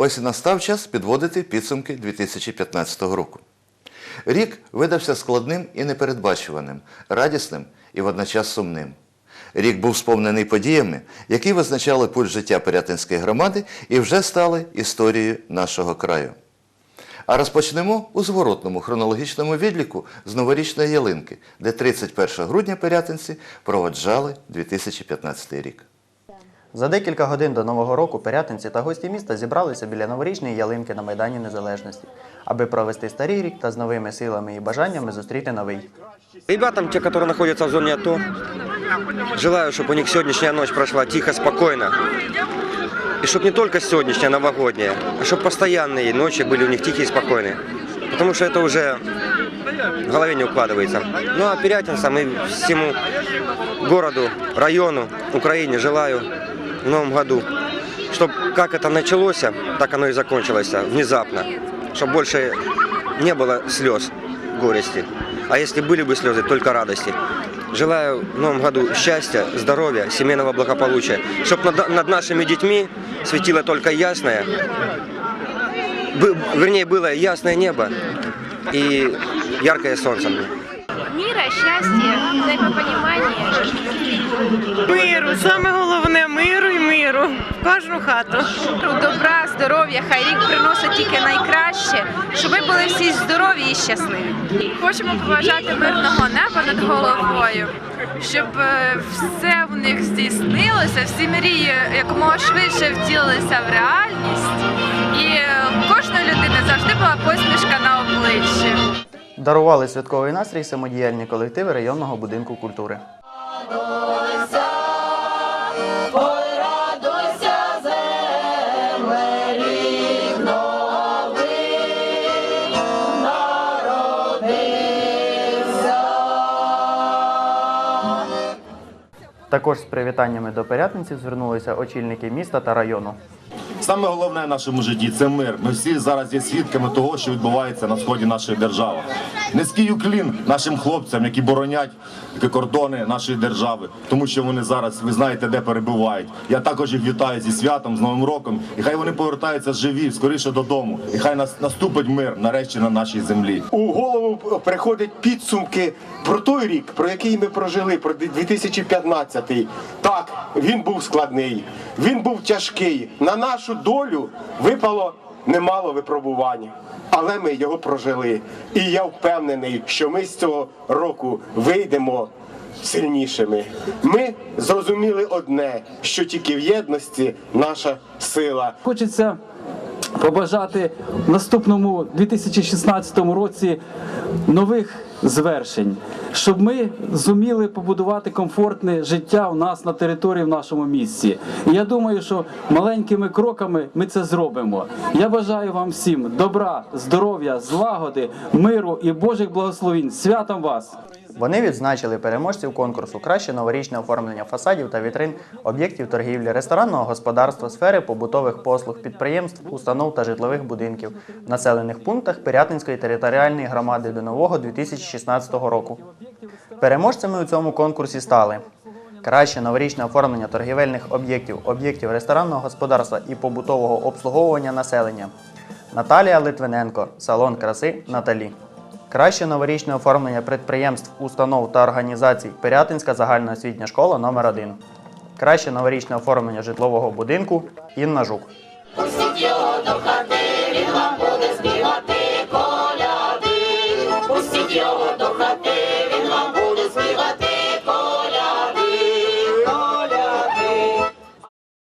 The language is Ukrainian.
Ось і настав час підводити підсумки 2015 року. Рік видався складним і непередбачуваним, радісним і водночас сумним. Рік був сповнений подіями, які визначали путь життя Пирятинської громади і вже стали історією нашого краю. А розпочнемо у зворотному хронологічному відліку з новорічної ялинки, де 31 грудня пирятинці проводжали 2015 рік. За декілька годин до Нового року пирятинці та гості міста зібралися біля новорічної ялинки на Майдані Незалежності, аби провести старий рік та з новими силами і бажаннями зустріти новий. Ребятам, те, которые находятся в зоне АТО, желаю, чтобы у них сегодняшняя ночь прошла тихо, спокойно. И чтобы не только сегодняшняя новогодняя, а чтобы постоянные ночи были у них тихие и спокойные. Потому что это уже в голове не укладывается. Ну а пирятинцам и всему городу, району, Украине желаю в новом году, чтобы как это началось, так оно и закончилось внезапно. Чтобы больше не было слез, горести. А если были бы слезы, только радости. Желаю в новом году счастья, здоровья, семейного благополучия. Чтобы над, над нашими детьми светило только ясное, бы- вернее, было ясное небо и яркое солнце. Мира, счастья, взаимопонимания. Миру, саме головне миру і миру в кожну хату. Добра, здоров'я, хай рік приносить тільки найкраще, щоб ви були всі здорові і щасливі. Хочемо побажати мирного неба над головою, щоб е, все в них здійснилося, всі мрії якомога швидше втілилися в реальність, і е, в кожної людини завжди була посмішка на обличчі. Дарували святковий настрій самодіяльні колективи районного будинку культури. Також з привітаннями до порятинців звернулися очільники міста та району. Саме головне в нашому житті це мир. Ми всі зараз є свідками того, що відбувається на сході нашої держави. Низький уклін нашим хлопцям, які боронять кордони нашої держави, тому що вони зараз, ви знаєте, де перебувають. Я також їх вітаю зі святом, з Новим роком. І хай вони повертаються живі, скоріше додому. І хай нас наступить мир нарешті на нашій землі. у голову приходять підсумки про той рік, про який ми прожили, про 2015. Так, він був складний, він був тяжкий. На нашу долю випало немало випробувань. Але ми його прожили. І я впевнений, що ми з цього року вийдемо сильнішими. Ми зрозуміли одне, що тільки в єдності наша сила. Хочеться побажати в наступному 2016 році нових звершень, щоб ми зуміли побудувати комфортне життя у нас на території в нашому місті. І я думаю, що маленькими кроками ми це зробимо. Я бажаю вам всім добра, здоров'я, злагоди, миру і Божих благословінь. Святом вас! Вони відзначили переможців конкурсу краще новорічне оформлення фасадів та вітрин, об'єктів торгівлі, ресторанного господарства, сфери побутових послуг, підприємств, установ та житлових будинків в населених пунктах Пирятинської територіальної громади до нового 2016 року. Переможцями у цьому конкурсі стали краще новорічне оформлення торгівельних об'єктів, об'єктів ресторанного господарства і побутового обслуговування населення. Наталія Литвиненко, салон краси Наталі. Краще новорічне оформлення підприємств, установ та організацій Пирятинська загальноосвітня школа номер 1 Краще новорічне оформлення житлового будинку Інна Жук.